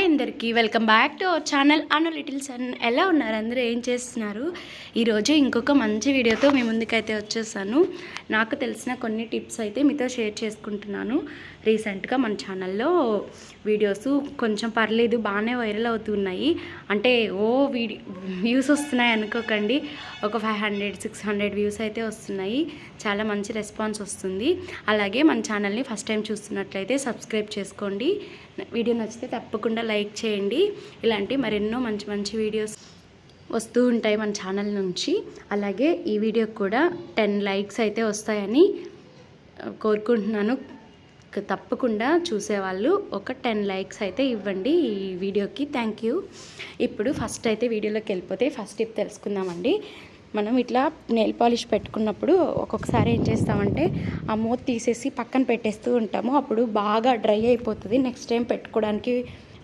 Hi అందరికీ welcome back to our channel Anu little son. ఎలా ఉన్నారు? అందరూ ఏం చేస్తున్నారు? ఈరోజు ఇంకొక మంచి వీడియోతో మీ ముందుకైతే వచ్చేసాను. నాకు తెలిసిన కొన్ని టిప్స్ అయితే మీతో షేర్ చేసుకుంటున్నాను. రీసెంట్గా మన ఛానల్లో వీడియోస్ కొంచెం పర్లేదు బాగానే వైరల్ అవుతున్నాయి. అంటే ఓ వీడియో వ్యూస్ వస్తున్నాయి అనుకోకండి. ఒక five hundred six hundred views అయితే వస్తున్నాయి. చాలా మంచి రెస్పాన్స్ వస్తుంది. అలాగే మన ఛానల్ని ఫస్ట్ టైం చూస్తున్నట్లయితే సబ్స్క్రైబ్ చేసుకోండి. వీడియో నచ్చితే తప్పకుండా లైక్ చేయండి. ఇలాంటి మరెన్నో మంచి మంచి వీడియోస్ వస్తూ ఉంటాయి మన ఛానల్ నుంచి. అలాగే ఈ వీడియోకి కూడా టెన్ లైక్స్ అయితే వస్తాయని కోరుకుంటున్నాను. తప్పకుండా చూసేవాళ్ళు ఒక టెన్ లైక్స్ అయితే ఇవ్వండి ఈ వీడియోకి. థ్యాంక్ యూ ఇప్పుడు ఫస్ట్ అయితే వీడియోలోకి వెళ్ళిపోతే ఫస్ట్ టిప్ తెలుసుకుందామండి. మనం ఇట్లా నెయిల్ పాలిష్ పెట్టుకున్నప్పుడు ఒక్కొక్కసారి ఏం చేస్తామంటే ఆ మూత తీసేసి పక్కన పెట్టేస్తూ ఉంటాము. అప్పుడు బాగా డ్రై అయిపోతుంది. నెక్స్ట్ టైం పెట్టుకోవడానికి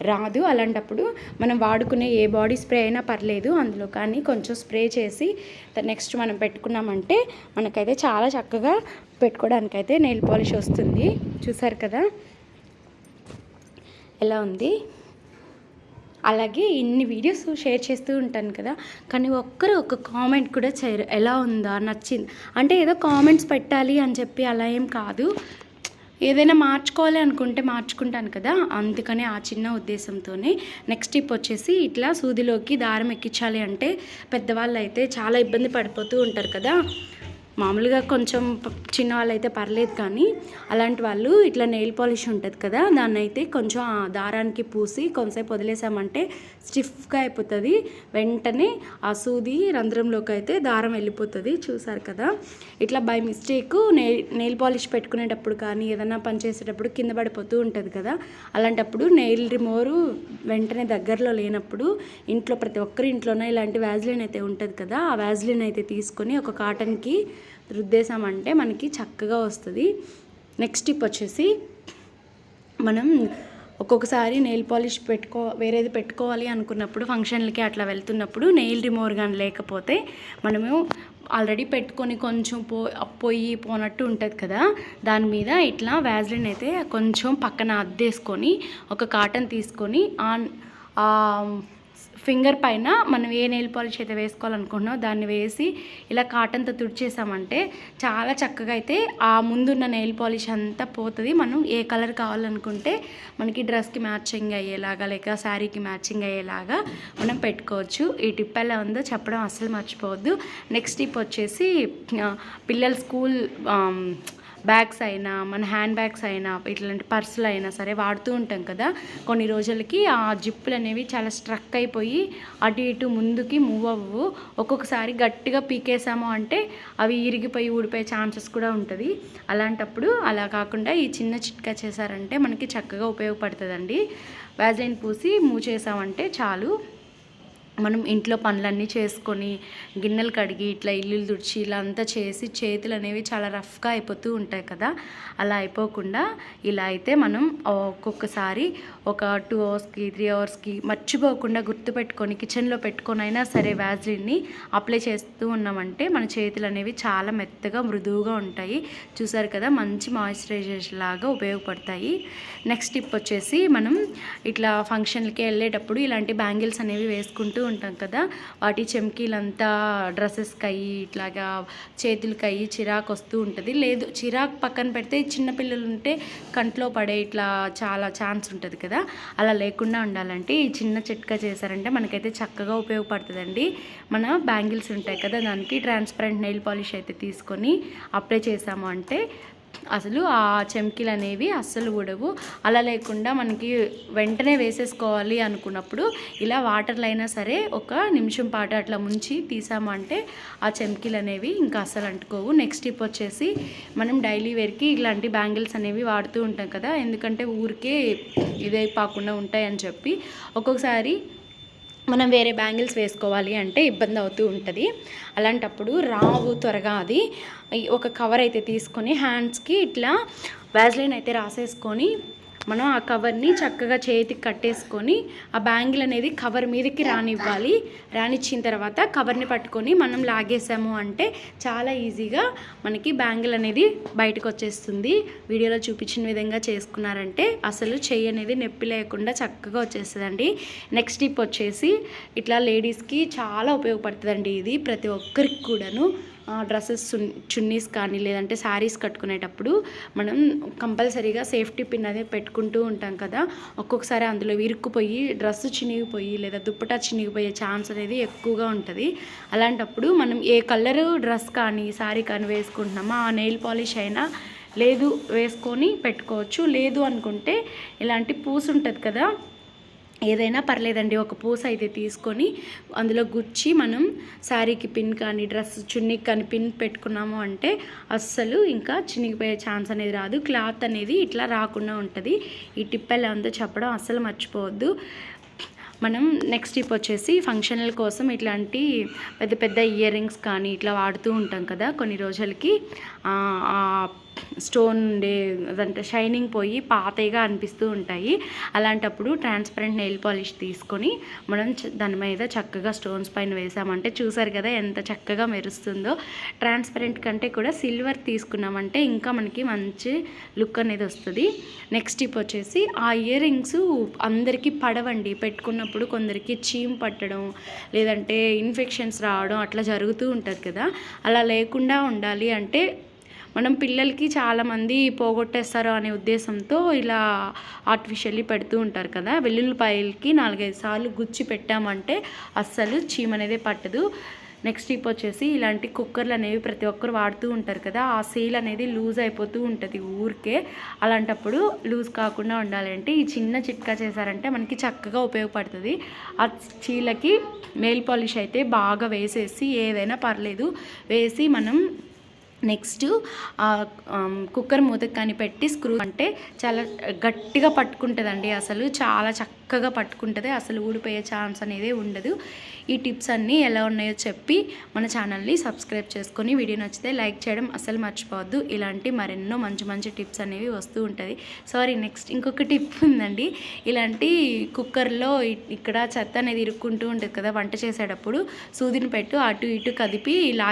రాదు. అలాంటప్పుడు మనం వాడుకునే ఏ బాడీ స్ప్రే అయినా పర్లేదు అందులో కానీ కొంచెం స్ప్రే చేసి నెక్స్ట్ మనం పెట్టుకున్నామంటే మనకైతే చాలా చక్కగా పెట్టుకోవడానికైతే నెయిల్ పాలిష్ వస్తుంది. చూసారు కదా? ఎలా ఉంది? అలాగే ఇన్ని వీడియోస్ షేర్ చేస్తూ ఉంటాను కదా కానీ ఒక్కరు ఒక కామెంట్ కూడా చేయరు. ఎలా ఉందా? నచ్చింది? అంటే ఏదో కామెంట్స్ పెట్టాలి అని చెప్పి అలా ఏం కాదు. ఏదైనా మార్చుకోవాలి అనుకుంటే మార్చుకుంటాను కదా. అందుకనే ఆ చిన్న ఉద్దేశంతోనే నెక్స్ట్ టిప్ వచ్చేసి ఇట్లా సూదిలోకి దారం ఎక్కించాలి అంటే పెద్దవాళ్ళు అయితే చాలా ఇబ్బంది పడిపోతూ ఉంటారు కదా. మామూలుగా కొంచెం చిన్న వాళ్ళు అయితే పర్లేదు కానీ అలాంటి వాళ్ళు ఇట్లా నెయిల్ పాలిష్ ఉంటుంది కదా దాన్ని అయితే కొంచెం ఆ దారానికి పూసి కొంతసేపు వదిలేసామంటే స్టిఫ్గా అయిపోతుంది. వెంటనే ఆ సూది రంధ్రంలోకి అయితే దారం వెళ్ళిపోతుంది చూసారు కదా. ఇట్లా by mistake nail nail polish పెట్టుకునేటప్పుడు కానీ ఏదైనా పని చేసేటప్పుడు కింద పడిపోతూ ఉంటుంది కదా అలాంటప్పుడు నెయిల్ రిమోరు వెంటనే దగ్గరలో లేనప్పుడు ఇంట్లో ప్రతి ఒక్కరి ఇంట్లోనే ఇలాంటి వ్యాజ్లిన్ అయితే ఉంటుంది కదా ఆ వ్యాజ్లిన్ అయితే తీసుకొని ఒక కాటన్కి రుద్దేశామంటే మనకి చక్కగా వస్తుంది. నెక్స్ట్ టిప్ వచ్చేసి మనం ఒక్కొక్కసారి నెయిల్ పాలిష్ పెట్టుకో వేరేది పెట్టుకోవాలి అనుకున్నప్పుడు ఫంక్షన్లకి అట్లా వెళ్తున్నప్పుడు నెయిల్ రిమూవర్ కానీ లేకపోతే మనము ఆల్రెడీ పెట్టుకొని కొంచెం పో పోయి పోనట్టు ఉంటుంది కదా. దాని మీద ఇట్లా వ్యాజ్లిన్ అయితే కొంచెం పక్కన అద్దేసుకొని ఒక కాటన్ తీసుకొని ఆన్ ఫింగర్ పైన మనం ఏ నెయిల్ పాలిష్ అయితే వేసుకోవాలనుకుంటున్నామో దాన్ని వేసి ఇలా కాటన్తో తుడిచేసామంటే చాలా చక్కగా అయితే ఆ ముందున్న నెయిల్ పాలిష్ అంతా పోతుంది. మనం ఏ కలర్ కావాలనుకుంటే మనకి డ్రెస్కి మ్యాచింగ్ అయ్యేలాగా లేక శారీకి మ్యాచింగ్ అయ్యేలాగా మనం పెట్టుకోవచ్చు. ఈ టిప్ ఎలా ఉందో చెప్పడం అస్సలు మర్చిపోవద్దు. నెక్స్ట్ టిప్ వచ్చేసి పిల్లల స్కూల్ బ్యాగ్స్ అయినా మన హ్యాండ్ బ్యాగ్స్ అయినా ఇట్లాంటి పర్సులు అయినా సరే వాడుతూ ఉంటాం కదా. కొన్ని రోజులకి ఆ జిప్పులు అనేవి చాలా స్ట్రక్ అయిపోయి అటు ఇటు ముందుకి మూవ్ అవ్వవు ఒక్కొక్కసారి గట్టిగా పీకేసాము అంటే అవి ఇరిగిపోయి ఊడిపోయే ఛాన్సెస్ కూడా ఉంటుంది. అలాంటప్పుడు అలా కాకుండా ఈ చిన్న చిట్కా చేశారంటే మనకి చక్కగా ఉపయోగపడుతుందండి. వ్యాజైన్ పూసి మూవ్ చేసామంటే చాలు. మనం ఇంట్లో పనులన్నీ చేసుకొని గిన్నెలు కడిగి ఇట్లా ఇల్లులు తుడిచి ఇలా అంతా చేసి చేతులు అనేవి చాలా రఫ్గా అయిపోతూ ఉంటాయి కదా. అలా అయిపోకుండా ఇలా అయితే మనం ఒక్కొక్కసారి ఒక టూ అవర్స్కి త్రీ అవర్స్కి మర్చిపోకుండా గుర్తుపెట్టుకొని కిచెన్లో పెట్టుకొని అయినా సరే వ్యాజ్లిన్ని అప్లై చేస్తూ ఉన్నామంటే మన చేతులు అనేవి చాలా మెత్తగా మృదువుగా ఉంటాయి. చూసారు కదా మంచి మాయిశ్చరైజేషన్ లాగా ఉపయోగపడతాయి. నెక్స్ట్ టిప్ వచ్చేసి మనం ఇట్లా ఫంక్షన్లకి వెళ్ళేటప్పుడు ఇలాంటి బ్యాంగిల్స్ అనేవి వేసుకుంటూ ఉంటాం కదా. వాటి చెమ్కీలంతా డ్రెస్సెస్కి అయ్యి ఇట్లాగా చేతులకి అయ్యి చిరాకు వస్తూ ఉంటుంది. లేదు చిరాకు పక్కన పెడితే చిన్నపిల్లలు ఉంటే కంట్లో పడే ఇట్లా చాలా ఛాన్స్ ఉంటుంది కదా. అలా లేకుండా ఉండాలంటే ఈ చిన్న చిట్కా చేశారంటే మనకైతే చక్కగా ఉపయోగపడుతుందండి. మన బ్యాంగిల్స్ ఉంటాయి కదా దానికి ట్రాన్స్పరెంట్ నెయిల్ పాలిష్ అయితే తీసుకొని అప్లై చేసాము అంటే అసలు ఆ చెమ్కీలు అనేవి అస్సలు ఉడవు అలా లేకుండా మనకి వెంటనే వేసేసుకోవాలి అనుకున్నప్పుడు ఇలా వాటర్లో అయినా సరే ఒక నిమిషం పాటు అట్లా ముంచి తీసామంటే ఆ చెమ్కీలు అనేవి ఇంకా అస్సలు అంటుకోవు. నెక్స్ట్ టిప్ వచ్చేసి మనం డైలీ వేర్కి ఇలాంటి బ్యాంగిల్స్ అనేవి వాడుతూ ఉంటాం కదా ఎందుకంటే ఊరికే ఇదే పాకుండా ఉంటాయని చెప్పి ఒక్కొక్కసారి మనం వేరే బ్యాంగిల్స్ వేసుకోవాలి అంటే ఇబ్బంది అవుతూ ఉంటుంది. అలాంటప్పుడు రావు త్వరగా అది ఒక కవర్ అయితే తీసుకొని హ్యాండ్స్కి ఇట్లా వ్యాజ్లైన్ అయితే రాసేసుకొని మనం ఆ కవర్ని చక్కగా చేతికి కట్టేసుకొని ఆ బ్యాంగిల్ అనేది కవర్ మీదకి రానివ్వాలి. రానిచ్చిన తర్వాత కవర్ని పట్టుకొని మనం లాగేసాము అంటే చాలా ఈజీగా మనకి బ్యాంగిల్ అనేది బయటకు వచ్చేస్తుంది. వీడియోలో చూపించిన విధంగా చేసుకున్నారంటే అసలు చెయ్యి అనేది నొప్పి లేకుండా చక్కగా వచ్చేస్తుందండి. నెక్స్ట్ టిప్ వచ్చేసి ఇట్లా లేడీస్కి చాలా ఉపయోగపడుతుందండి ఇది. ప్రతి ఒక్కరికి కూడాను డ్రెస్సెస్ చున్నీస్ కానీ లేదంటే శారీస్ కట్టుకునేటప్పుడు మనం కంపల్సరీగా సేఫ్టీ పిన్ అదే పెట్టుకుంటూ ఉంటాం కదా. ఒక్కొక్కసారి అందులో ఇరుక్కుపోయి డ్రెస్ చినిగిపోయి లేదా దుప్పటా చినిగిపోయే ఛాన్స్ అనేది ఎక్కువగా ఉంటుంది. అలాంటప్పుడు మనం ఏ కలరు డ్రెస్ కానీ శారీ కానీ వేసుకుంటున్నామో ఆ నెయిల్ పాలిష్ అయినా లేదు వేసుకొని పెట్టుకోవచ్చు. లేదు అనుకుంటే ఇలాంటి పూసు ఉంటుంది కదా. ఏదైనా పర్లేదండి ఒక పూస అయితే తీసుకొని అందులో గుచ్చి మనం శారీకి పిన్ కానీ డ్రెస్ చున్నీకి కానీ పిన్ పెట్టుకున్నాము అంటే అస్సలు ఇంకా చినిగిపోయే ఛాన్స్ అనేది రాదు. క్లాత్ అనేది ఇట్లా రాకుండా ఉంటుంది. ఈ టిప్ ఎలా ఉందో చెప్పడం అస్సలు మర్చిపోవద్దు. మనం నెక్స్ట్ టిప్ వచ్చేసి ఫంక్షనల్ కోసం ఇట్లాంటి పెద్ద పెద్ద ఇయర్ రింగ్స్ కానీ ఇట్లా వాడుతూ ఉంటాం కదా కొన్ని రోజులకి. స్టోన్ ఉండే అదంటే షైనింగ్ పోయి పాతగా అనిపిస్తూ ఉంటాయి. అలాంటప్పుడు ట్రాన్స్పరెంట్ నెయిల్ పాలిష్ తీసుకొని మనం దాని మీద చక్కగా స్టోన్స్ పైన వేసామంటే చూసారు కదా ఎంత చక్కగా మెరుస్తుందో. ట్రాన్స్పరెంట్ కంటే కూడా సిల్వర్ తీసుకున్నామంటే ఇంకా మనకి మంచి లుక్ అనేది వస్తుంది. నెక్స్ట్ టిప్ వచ్చేసి ఆ ఇయర్ రింగ్స్ అందరికీ పడవండి. పెట్టుకున్నప్పుడు కొందరికి చీమ్ పట్టడం లేదంటే ఇన్ఫెక్షన్స్ రావడం అట్లా జరుగుతూ ఉంటుంది కదా. అలా లేకుండా ఉండాలి అంటే మనం పిల్లలకి చాలామంది పోగొట్టేస్తారు అనే ఉద్దేశంతో ఇలా ఆర్టిఫిషియల్లీ పెడుతూ ఉంటారు కదా. వెల్లుల్లిపాయలకి నాలుగైదు సార్లు గుచ్చి పెట్టామంటే అస్సలు చీమ అనేది పట్టదు. నెక్స్ట్ టిప్ వచ్చేసి ఇలాంటి కుక్కర్లు అనేవి ప్రతి ఒక్కరు వాడుతూ ఉంటారు కదా. ఆ సీల్ అనేది లూజ్ అయిపోతూ ఉంటుంది ఊరికే. అలాంటప్పుడు లూజ్ కాకుండా ఉండాలంటే ఈ చిన్న చిట్కా చేశారంటే మనకి చక్కగా ఉపయోగపడుతుంది. ఆ చీలకి మేల్ పాలిష్ అయితే బాగా వేసేసి ఏదైనా పర్లేదు. వేసి మనం నెక్స్ట్ కుక్కర్ మూతకి కానీ పెట్టి స్క్రూ అంటే చాలా గట్టిగా పట్టుకుంటుందండి అసలు. చాలా చక్కగా పట్టుకుంటుంది. అసలు ఊడిపోయే ఛాన్స్ అనేది ఉండదు. ఈ టిప్స్ అన్నీ ఎలా ఉన్నాయో చెప్పి మన ఛానల్ని సబ్స్క్రైబ్ చేసుకొని వీడియో నచ్చితే లైక్ చేయడం అసలు మర్చిపోవద్దు. ఇలాంటి మరెన్నో మంచి మంచి టిప్స్ అనేవి వస్తూ ఉంటుంది. సారీ నెక్స్ట్ ఇంకొక టిప్ ఉందండి. ఇలాంటి కుక్కర్లో ఇక్కడ చెత్త అనేది ఇరుక్కుంటూ ఉంటుంది కదా వంట చేసేటప్పుడు సూదిని పెట్టు అటు ఇటు కదిపి ఇలా